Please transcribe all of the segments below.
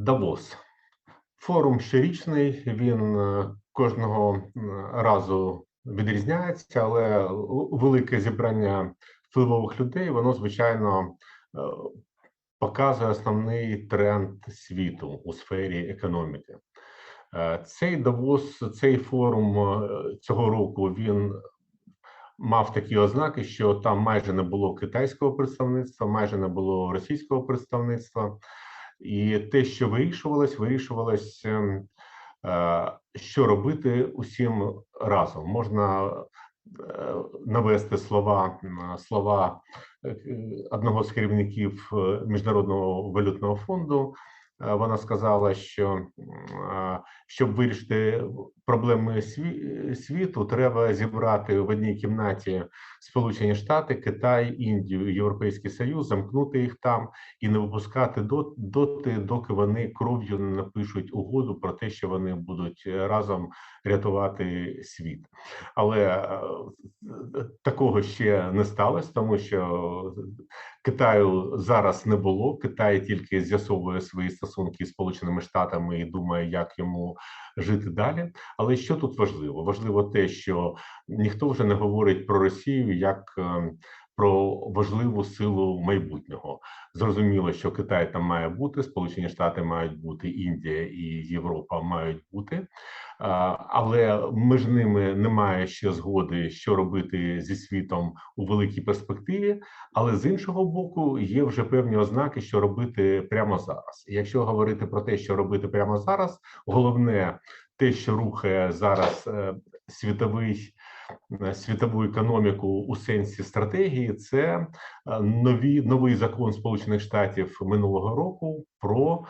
Давос. Форум щорічний, він е, кожного разу відрізняється, але велике зібрання впливових людей, воно звичайно е, показує основний тренд світу у сфері економіки. Е, Цей Давос, цей форум е, цього року він мав такі ознаки, що там майже не було китайського представництва, майже не було російського представництва. І те, що вирішувалось, вирішувалось, ем, е, що робити усім разом. Можна е, навести слова слова е, одного з керівників Міжнародного валютного фонду. Е, Вона сказала, що е, щоб вирішити проблеми світу, треба зібрати в одній кімнаті Сполучені Штати, Китай, Індію, Європейський Союз, замкнути їх там і не випускати доти, доки вони кров'ю не напишуть угоду про те, що вони будуть е, разом рятувати світ. Але такого ще не сталося, тому що Китаю зараз не було. Китай тільки з'ясовує свої стосунки з Сполученими Штатами і думає, як йому жити далі. Але що тут важливо? Важливо те, що ніхто вже не говорить про Росію як е, про важливу силу майбутнього. Зрозуміло, що Китай там має бути, Сполучені Штати мають бути, Індія і Європа мають бути, але між ними немає ще згоди, що робити зі світом у великій перспективі. Але з іншого боку, є вже певні ознаки, що робити прямо зараз. Якщо говорити про те, що робити прямо зараз, головне те, що рухає зараз е, світовий світову економіку у сенсі стратегії, це е, нові новий закон Сполучених Штатів минулого року про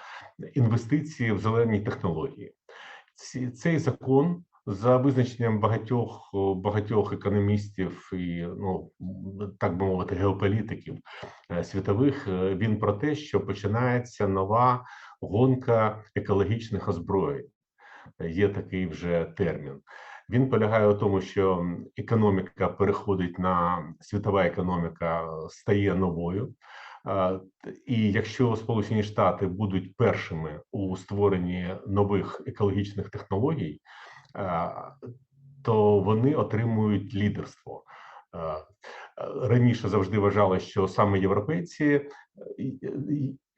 інвестиції в зелені технології. Цей закон за визначенням багатьох багатьох економістів і ну так би мовити, геополітиків е, світових. е, Він про те, що починається нова гонка екологічних озброєнь. Є такий вже термін. Він полягає у тому, що економіка переходить на світова економіка стає новою. І якщо Сполучені Штати будуть першими у створенні нових екологічних технологій, то вони отримують лідерство. Раніше завжди вважали, що саме європейці е,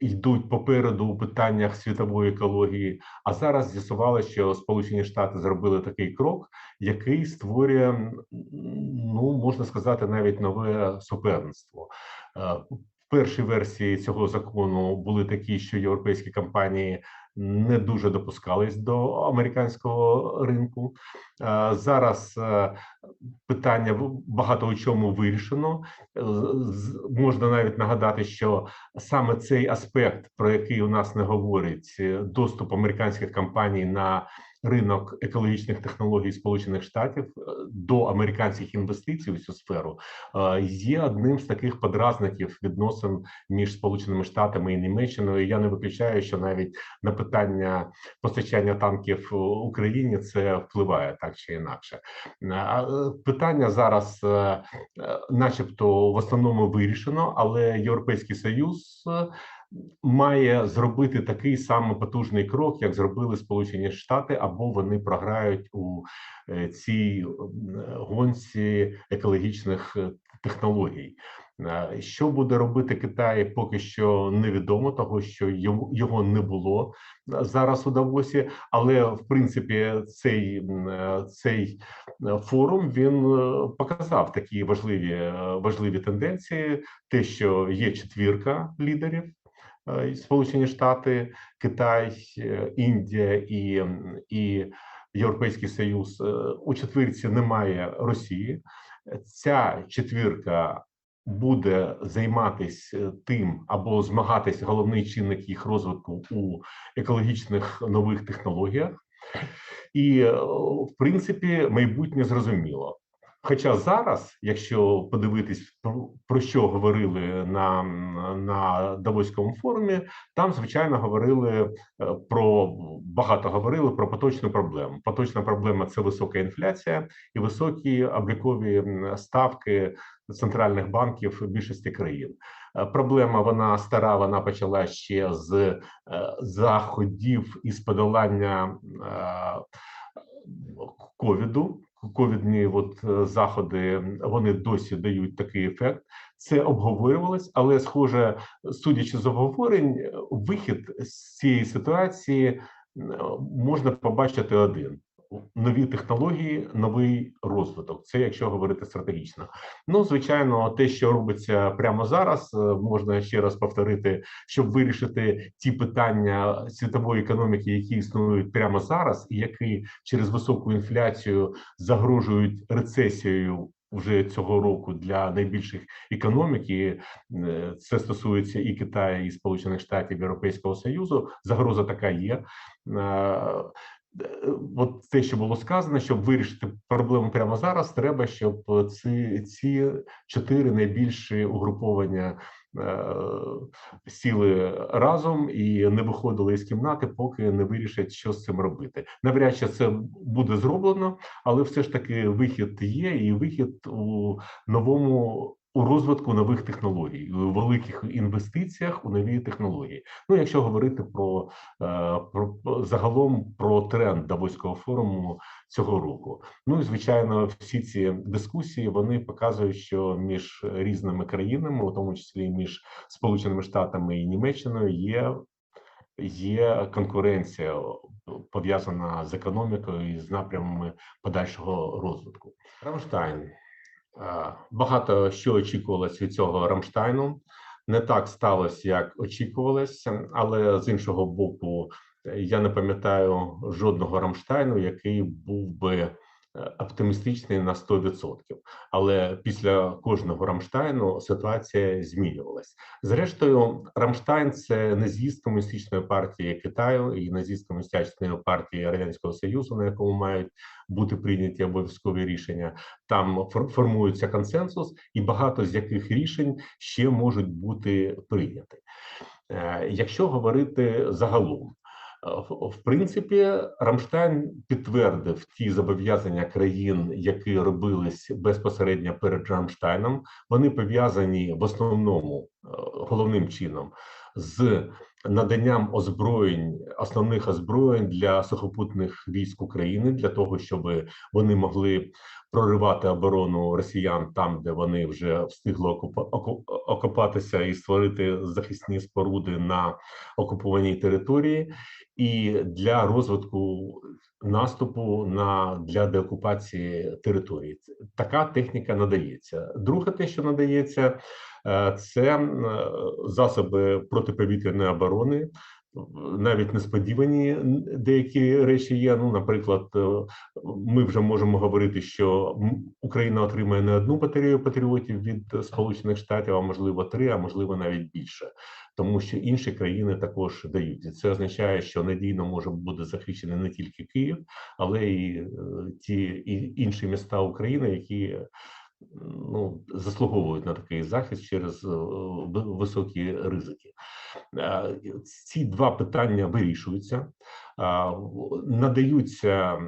йдуть попереду у питаннях світової екології. А зараз з'ясувалося, що Сполучені Штати зробили такий крок, який створює, ну можна сказати, навіть нове суперництво. Е, В першій версії цього закону були такі, що європейські компанії не дуже допускались до американського ринку. Е, Зараз е, питання багато у чому вирішено. Можна навіть нагадати, що саме цей аспект, про який у нас не говорять, е, доступ американських компаній на ринок екологічних технологій Сполучених Штатів е, до американських інвестицій у цю сферу, е, є одним з таких подразників відносин між Сполученими Штатами і Німеччиною. Я не виключаю, що навіть на питання постачання танків Україні це впливає так чи інакше. Е, Питання зараз, начебто, в основному вирішено, але Європейський Союз має зробити такий самий потужний крок, як зробили Сполучені Штати, або вони програють у е, цій гонці екологічних е, технологій. Е, Що буде робити Китай, поки що невідомо, того що його не було е, зараз у Давосі. Але в принципі, цей е, цей е, форум він е, показав такі важливі е, важливі тенденції: те, що є четвірка лідерів. Е, Сполучені Штати, Китай, е, Індія і, і Європейський Союз Е, у четвірці немає Росії. Ця четвірка буде займатися тим або змагатись головний чинник їх розвитку у екологічних нових технологіях, і в принципі майбутнє зрозуміло. Хоча зараз, якщо подивитись про, що говорили на, на Давоському форумі, там звичайно говорили е, про багато говорили про поточну проблему. Поточна проблема це висока інфляція і високі облікові ставки центральних банків більшості країн. Е, Проблема вона стара. Вона почала ще з е, заходів із подолання ковіду. Ковідні от е, заходи вони досі дають такий ефект. Це обговорювалось, але схоже, судячи з обговорень, вихід з цієї ситуації можна побачити один: нові технології, новий розвиток. Це якщо говорити стратегічно. Ну, звичайно, те, що робиться прямо зараз, е, можна ще раз повторити, щоб вирішити ті питання світової економіки, які існують прямо зараз, і які через високу інфляцію загрожують рецесією. Вже цього року для найбільших економік, і е, це стосується і Китаю, і Сполучених Штатів Європейського Союзу. Загроза така є. Е, От те, що було сказано, щоб вирішити проблему прямо зараз, треба, щоб ці ці чотири найбільші угруповання е, сіли разом і не виходили із кімнати, поки не вирішать, що з цим робити. Навряд чи це буде зроблено, але все ж таки вихід є, і вихід у новому. У розвитку нових технологій, у великих інвестиціях у нові технології. Ну, якщо говорити про, е, про загалом про тренд Давоського форуму цього року, ну і звичайно, всі ці дискусії вони показують, що між різними країнами, у тому числі між Сполученими Штатами і Німеччиною, є є конкуренція пов'язана з економікою і з напрямами подальшого розвитку. Рамштайн. Е, Багато що очікувалось від цього Рамштайну. Не так сталося, як очікувалося, але з іншого боку, я не пам'ятаю жодного Рамштайну, який був би оптимістичний на 100%. Але після кожного Рамштайну ситуація змінювалась. Зрештою, Рамштайн це не з'їзд комуністичної партії Китаю і не з'їзд комуністичної партії Радянського Союзу, на якому мають бути прийняті обов'язкові рішення. Там фор- формується консенсус, і багато з яких рішень ще можуть бути прийняті. Е, Якщо говорити загалом, в- принципі, Рамштайн підтвердив ті зобов'язання країн, які робились безпосередньо перед Рамштайном. Вони пов'язані в основному е, головним чином з наданням озброєнь, основних озброєнь для сухопутних військ України для того, щоб вони могли проривати оборону росіян там, де вони вже встигли окопатися і створити захисні споруди на окупованій території, і для розвитку наступу на для деокупації території. Така техніка надається. Друге, те, що надається, е, це е, засоби протиповітряної оборони. Навіть несподівані деякі речі є. Ну, наприклад, е, ми вже можемо говорити, що Україна отримає не одну батарею патріотів від Сполучених Штатів, а можливо три, а можливо навіть більше, тому що інші країни також дають. І це означає, що надійно може бути захищений не тільки Київ, але й е, ті і інші міста України, які ну, заслуговують на такий захист через е, високі ризики. Ці два питання вирішуються, надаються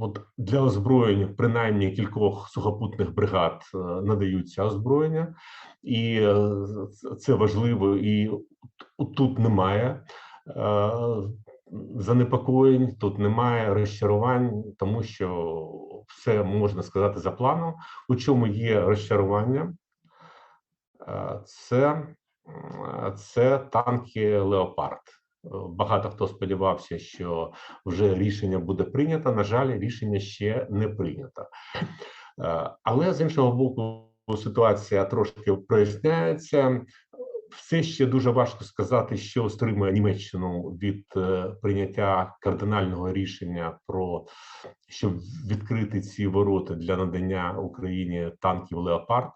от для озброєнь, принаймні кількох сухопутних бригад е, надаються озброєння, і е, це- важливо. І тут- немає занепокоєнь, тут немає розчарувань, тому що все можна сказати за планом. У чому є розчарування? Е, Це, це танки Леопард. Е, Багато хто сподівався, що вже рішення буде прийнято. На жаль, рішення ще не прийнято. Е, Але з іншого боку, ситуація трошки проясняється. Все ще дуже важко сказати, що стримує Німеччину від е, прийняття кардинального рішення про щоб відкрити ці ворота для надання Україні танків Леопард.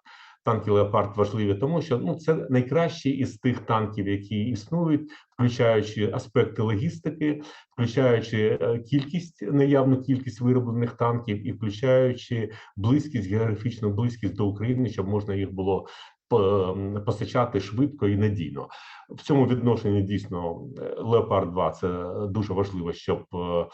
Танки Леопард важливі, тому що ну це найкращі із тих танків, які існують, включаючи аспекти логістики, включаючи е, кількість наявну кількість вироблених танків і включаючи близькість, географічну близькість до України, щоб можна їх було постачати швидко і надійно. В цьому відношенні дійсно е, Леопард 2 це дуже важливо, щоб, е,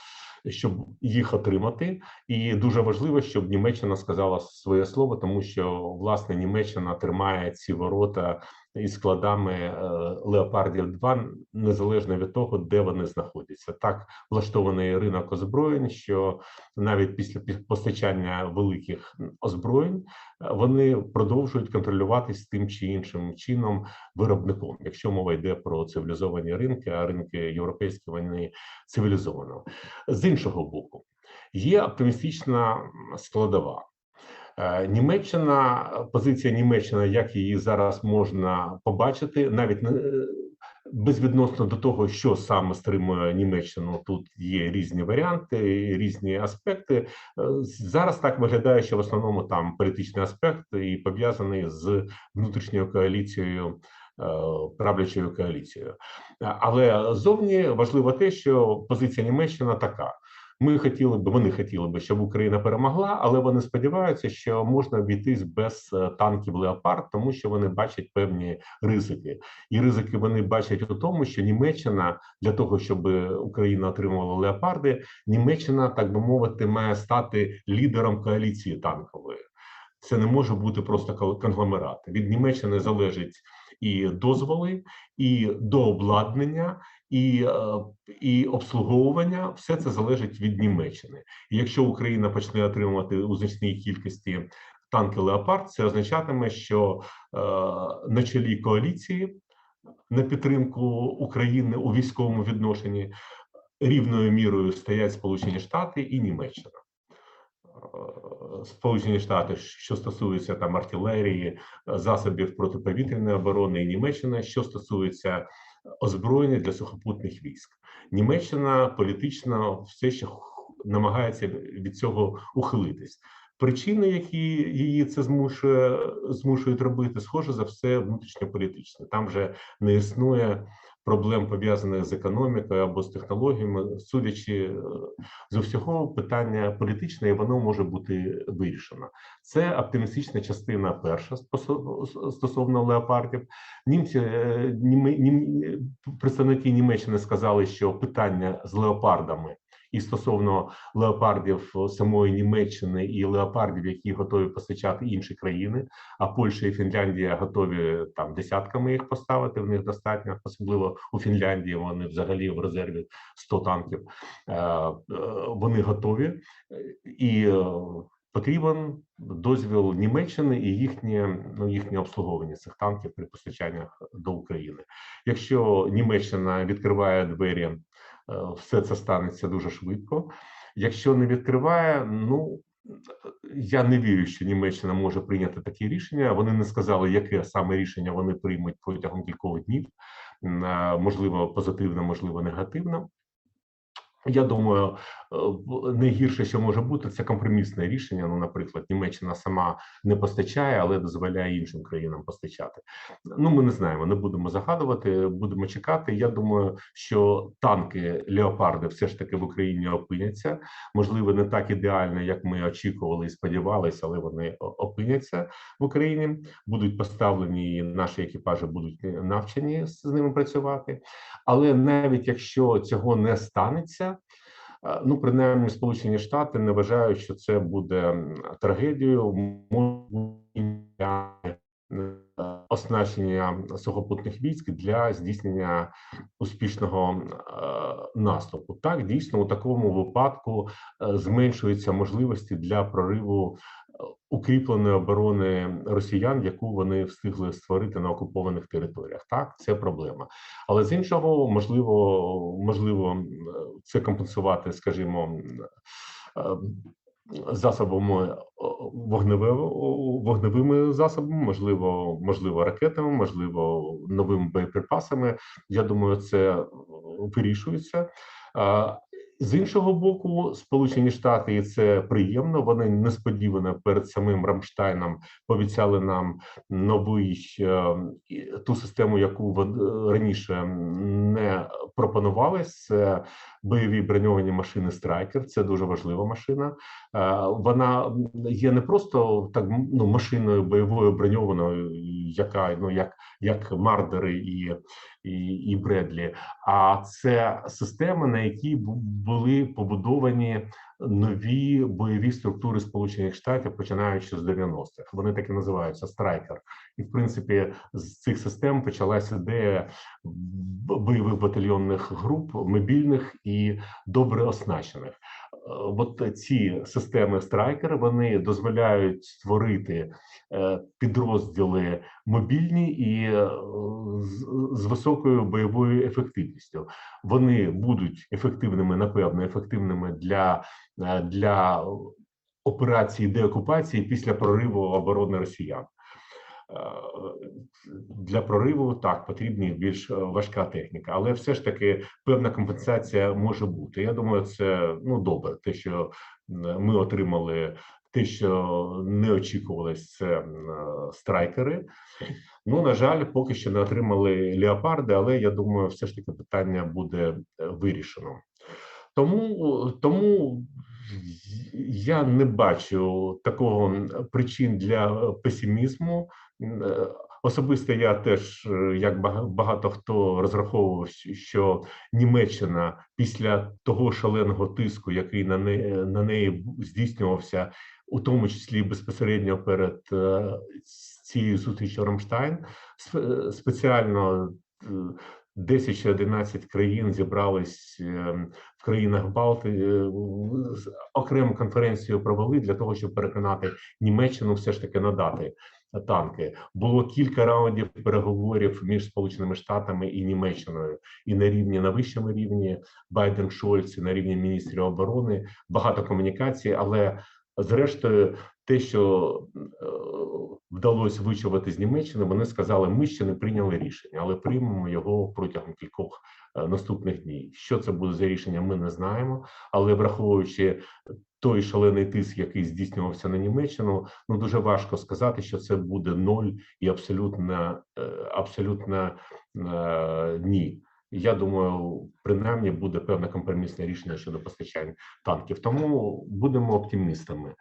щоб їх отримати, і дуже важливо, щоб Німеччина сказала своє слово, тому що власне Німеччина тримає ці ворота із складами е, Леопардів 2 незалежно від того, де вони знаходяться. Так влаштований ринок озброєнь, що навіть після пі- постачання великих озброєнь вони продовжують контролюватись тим чи іншим чином виробником, якщо мова йде про цивілізовані ринки, а ринки європейські вони цивілізовано. З іншого боку, є оптимістична складова. Е, Німеччина, позиція Німеччини, як її зараз можна побачити, навіть не безвідносно до того, що саме стримує Німеччину, тут є різні варіанти, різні аспекти. Е, Зараз так виглядає, що в основному там політичний аспект і пов'язаний з внутрішньою коаліцією. Е, Правлячою коаліцією, Е, але зовні важливо те, що позиція Німеччини така: ми хотіли б, вони хотіли би, щоб Україна перемогла, але вони сподіваються, що можна обійтись без е, танків Леопард, тому що вони бачать певні ризики, і ризики вони бачать у тому, що Німеччина для того, щоб Україна отримувала леопарди, Німеччина, так би мовити, має стати лідером коаліції танкової. Це не може бути просто конгломерат. Від Німеччини залежить і дозволи, і дообладнання, і, е, і обслуговування. Все це залежить від Німеччини. І якщо Україна почне отримувати у значній кількості танки Леопард, це означатиме, що е, на чолі коаліції на підтримку України у військовому відношенні рівною мірою стоять Сполучені Штати і Німеччина. Е, Сполучені Штати, що стосується там артилерії, засобів протиповітряної оборони, і Німеччина, що стосується озброєння для сухопутних військ. Німеччина політично все ще намагається від цього ухилитись. Причини, які її це змушує змушують робити, схоже за все внутрішньополітичне. Там вже не існує проблем пов'язаних з економікою або з технологіями, судячи е, з усього питання політичне, і воно може бути вирішено. Це оптимістична частина перша стосовно леопардів. Німці е, німе- нім, представники Німеччини сказали, що питання з леопардами. І стосовно леопардів самої Німеччини і леопардів, які готові постачати інші країни, а Польща і Фінляндія готові там десятками їх поставити. В них достатньо, особливо у Фінляндії. Вони взагалі в резерві 100 танків. Е, е, Вони готові Е, і е, потрібен дозвіл Німеччини і їхнє ну їхнє обслуговування цих танків при постачаннях до України. Якщо Німеччина відкриває двері, е, все це станеться дуже швидко. Якщо не відкриває, ну я не вірю, що Німеччина може прийняти такі рішення. Вони не сказали, яке саме рішення вони приймуть протягом кількох днів. Е, Можливо, позитивно, можливо, негативно. Я думаю, е, найгірше, що може бути, це компромісне рішення. Ну, наприклад, Німеччина сама не постачає, але дозволяє іншим країнам постачати. Ну, ми не знаємо, не будемо загадувати, будемо чекати. Я думаю, що танки леопарди все ж таки в Україні опиняться. Можливо, не так ідеально, як ми очікували і сподівалися, але вони опиняться в Україні. Будуть поставлені, наші екіпажі будуть навчені з ними працювати. Але навіть якщо цього не станеться, е, ну принаймні Сполучені Штати не вважають, що це буде трагедією. Оснащення сухопутних військ для здійснення успішного е, наступу. Так, дійсно, у такому випадку е, зменшуються можливості для прориву укріпленої оборони росіян, яку вони встигли створити на окупованих територіях. Так, це проблема. Але з іншого, можливо, можливо, це компенсувати, скажімо, е, засобами о, вогневе- о, вогневими засобами, можливо, можливо, ракетами, можливо, новими боєприпасами. Я думаю, це е, вирішується. З іншого боку, Сполучені Штати, і це приємно. Вони несподівано перед самим Рамштайном пообіцяли нам новий е, ту систему, яку раніше не пропонувалось. Це бойові броньовані машини Страйкер. Це дуже важлива машина. Е, Вона є не просто так ну машиною бойовою броньованою, яка ну як, як Мардери і, і, і Бредлі, а це система, на якій були побудовані нові бойові структури Сполучених Штатів, починаючи з 90-х. Вони так і називаються Страйкер. І в принципі з цих систем почалася ідея бойових батальйонних груп, мобільних і добре оснащених. От ці системи страйкер вони дозволяють створити е, підрозділи мобільні і е, з, з високою бойовою ефективністю. Вони будуть ефективними, напевно, ефективними для, е, для операції деокупації після прориву оборони росіян. Е, Для прориву так потрібна більш е, важка техніка, але все ж таки певна компенсація може бути. Я думаю, це ну добре. Те, що ми отримали, те, що не очікувалось, це страйкери. Ну на жаль, поки що не отримали леопарди, але я думаю, все ж таки питання буде е, вирішено. Тому тому я не бачу такого причин для песимізму. Е, Особисто я теж, е, як багато хто розраховував, що Німеччина після того шаленого тиску, який на неї, на неї здійснювався, у тому числі безпосередньо перед е, цією зустрічю Рамштайн, спеціально е, 10 чи 11 країн зібрались в країнах Балти окрему конференцію провели для того, щоб переконати Німеччину все ж таки надати танки. Було кілька раундів переговорів між Сполученими Штатами і Німеччиною, і на рівні на вищому рівні Байден Шольц, і на рівні міністрів оборони багато комунікацій, але зрештою, те, що е, вдалося вичувати з Німеччини, вони сказали, ми ще не прийняли рішення, але приймемо його протягом кількох наступних днів. Що це буде за рішення, ми не знаємо. Але враховуючи той шалений тиск, який здійснювався на Німеччину, ну дуже важко сказати, що це буде ноль і абсолютно е, абсолютно е, ні. Я думаю, принаймні буде певне компромісне рішення щодо постачання танків. Тому будемо оптимістами. Е,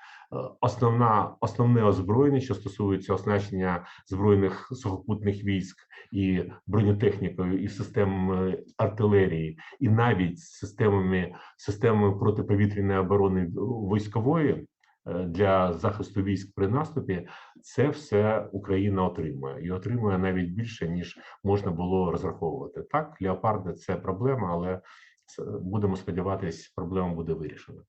Основна основне озброєння, що стосується оснащення збройних сухопутних військ і бронетехнікою, і системами артилерії, і навіть системами системами протиповітряної оборони військової е, для захисту військ при наступі, це все Україна отримує і отримує навіть більше ніж можна було розраховувати. Так, леопарди це проблема, але будемо сподіватись, проблема буде вирішена.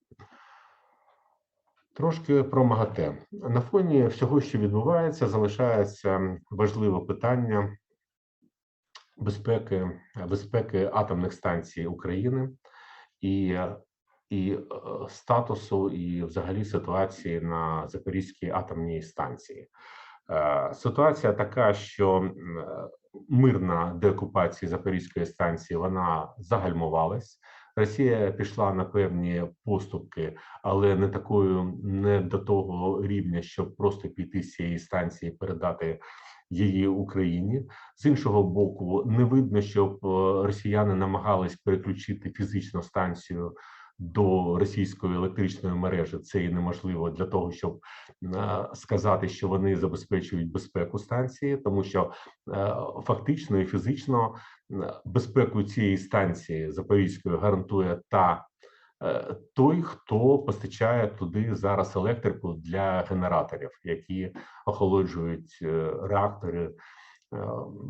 Трошки про МАГАТЕ. На фоні всього, що відбувається, залишається важливе питання безпеки, безпеки атомних станцій України і, і е, статусу, і взагалі ситуації на Запорізькій атомній станції. Е, Ситуація така, що е, мирна деокупація Запорізької станції вона загальмувалась. Росія пішла на певні поступки, але не такою, не до того рівня, щоб просто піти з цієї станції, передати її Україні. З іншого боку, не видно, щоб росіяни намагались переключити фізично станцію до російської електричної мережі. Це і неможливо для того, щоб сказати, що вони забезпечують безпеку станції, тому що е, фактично і фізично безпеку цієї станції Запорізької гарантує та е, той, хто постачає туди зараз електрику для генераторів, які охолоджують е, реактори. Е,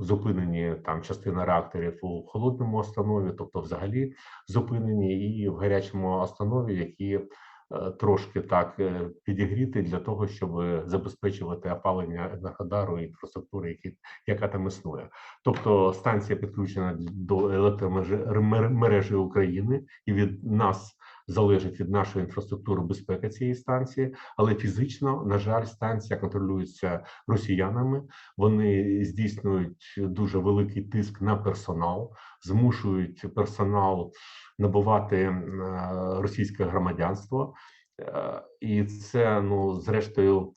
Зупинені там частина реакторів у холодному останові, тобто взагалі зупинені, і в гарячому останові, які е, трошки так е, підігріти для того, щоб забезпечувати опалення енергодару і інфраструктури, які яка там існує. Тобто станція підключена до електромережі України, і від нас залежить від нашої інфраструктури безпека цієї станції, але фізично, на жаль, станція контролюється росіянами. Вони здійснюють дуже великий тиск на персонал, змушують персонал набувати е, російське громадянство, Е, і це ну зрештою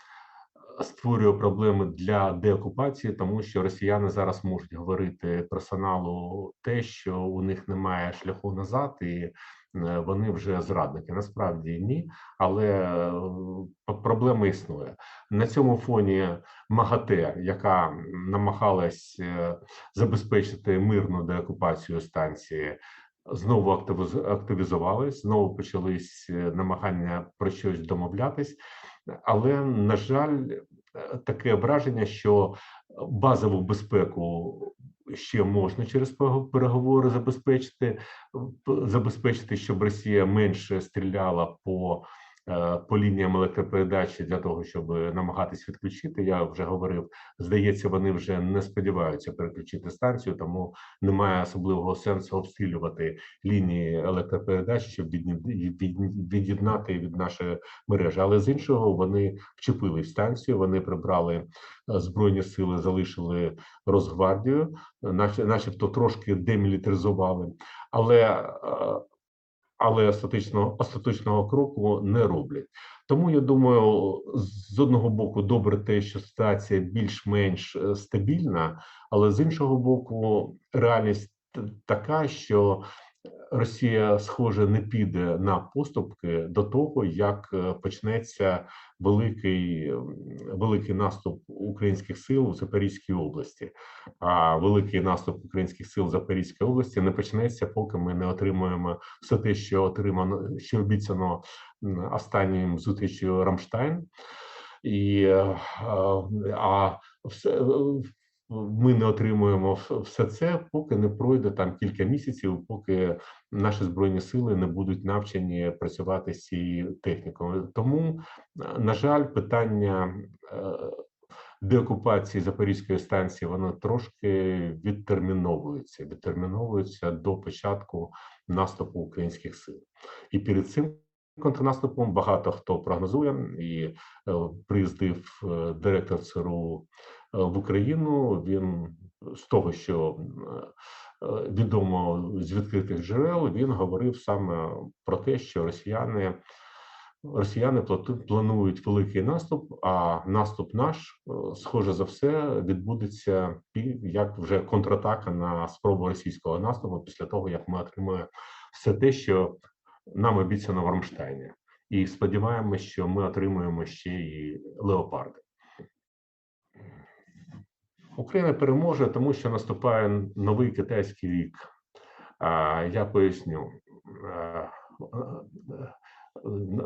створює проблеми для деокупації, тому що росіяни зараз можуть говорити персоналу те, що у них немає шляху назад, і вони вже зрадники. Насправді ні, але е, проблема існує на цьому фоні. МАГАТЕ, яка намагалась е, забезпечити мирну деокупацію станції, знову активіз- активізувались, знову почались е, намагання про щось домовлятись. Але на жаль, е, таке враження, що базову безпеку ще можна через переговори забезпечити, забезпечити, щоб Росія менше стріляла по. Е, По лініям електропередачі для того, щоб намагатись відключити, я вже говорив. Здається, вони вже не сподіваються переключити станцію, тому немає особливого сенсу обстрілювати лінії електропередачі, щоб від'єднати від нашої мережі. Але з іншого вони вчепили станцію. Вони прибрали е, збройні сили, залишили Росгвардію, наче, начебто трошки демілітаризували, але е, але остаточного остаточного кроку не роблять. Тому я думаю, з одного боку, добре те, що ситуація більш-менш е, стабільна, але з іншого боку, реальність така, що Росія, схоже, не піде на поступки до того, як е, почнеться великий великий наступ українських сил у Запорізькій області. А великий наступ українських сил в Запорізькій області не почнеться, поки ми не отримаємо все те, що отримано, що обіцяно останнім зустрічю Рамштайн. І е, а все ми не отримуємо все це, поки не пройде там кілька місяців, поки наші збройні сили не будуть навчені працювати з цією технікою. Тому, е, на жаль, питання е, деокупації Запорізької станції воно трошки відтерміновується, відтерміновується до початку наступу українських сил. І перед цим контрнаступом багато хто прогнозує і е, приїздив директор ЦРУ в Україну. Він з того, що е, е, відомо з відкритих джерел, він говорив саме про те, що росіяни. Росіяни планують великий наступ, а наступ наш, е, схоже за все, відбудеться як вже контратака на спробу російського наступу після того, як ми отримаємо все те, що нам обіцяно в Рамштайні. І сподіваємося, що ми отримуємо ще і леопарди. Україна переможе, тому що наступає новий китайський рік. А, Я поясню. Е,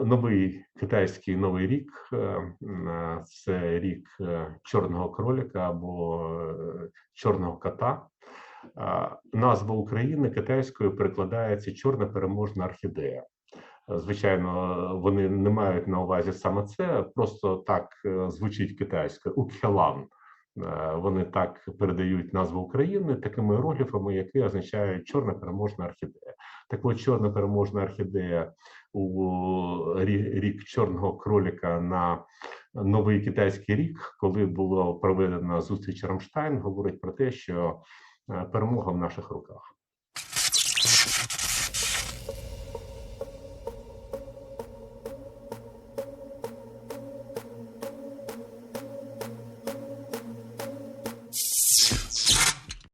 Новий китайський новий рік е, це рік е, чорного кролика або чорного кота. Назва України китайською перекладається чорна переможна орхідея. Звичайно, вони не мають на увазі саме це, просто так звучить китайською Укхелан. Е, Вони так передають назву України такими іерогліфами, які означають чорна переможна орхідея. Так от чорна переможна орхідея у рік чорного кролика на новий китайський рік, коли було проведено зустріч Рамштайн, говорить про те, що е, перемога в наших руках.